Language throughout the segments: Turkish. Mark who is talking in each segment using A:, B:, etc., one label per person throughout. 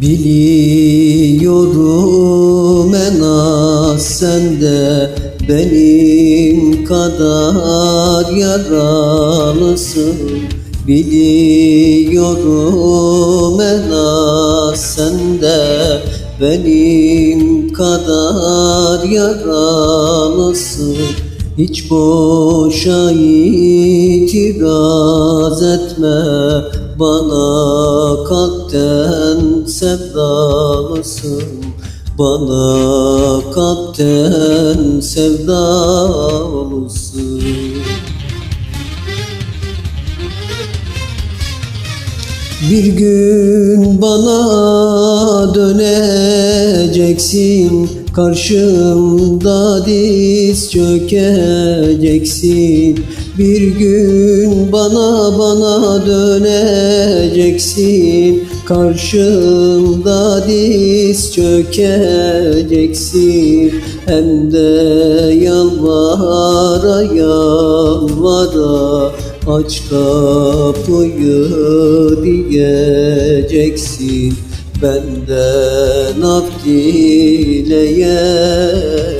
A: Biliyorum en az sen benim kadar yaralısın Biliyorum en az sen benim kadar yaralısın Hiç boşa itiraz etme bana kalpten sevdalısın Bana kalpten sevdalısın Bir gün bana döneceksin Karşımda diz çökeceksin. Bir gün bana bana döneceksin Karşımda diz çökeceksin. Hem de yalvara yalvara Aç kapıyı diyeceksin. Benden af dileyeceksin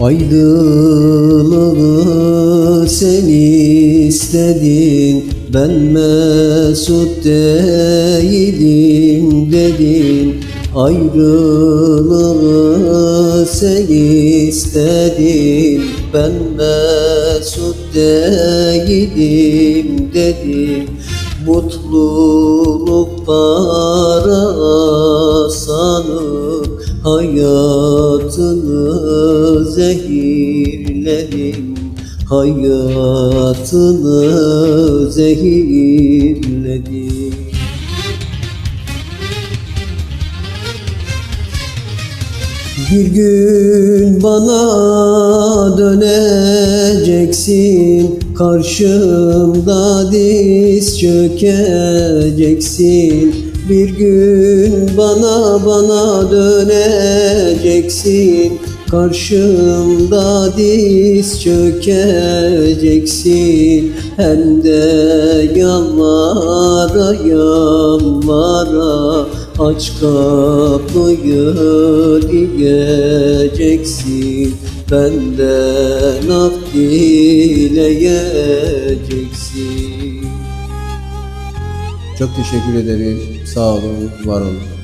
A: Ayrılığı sen istedin Ben mesut değilim dedin. Ayrılığı sen istedin Ben mesut değilim dedin. Mutluluk para sanıp Hayatını zehirledim Hayatını zehirledim. Bir gün bana döneceksin Karşımda diz çökeceksin. Bir gün bana bana döneceksin Karşımda diz çökeceksin Hem de yalvara yalvara Aç kapıyı diyeceksin Benden af dileyeceksin
B: Çok teşekkür ederim. Sağ olun, var olun.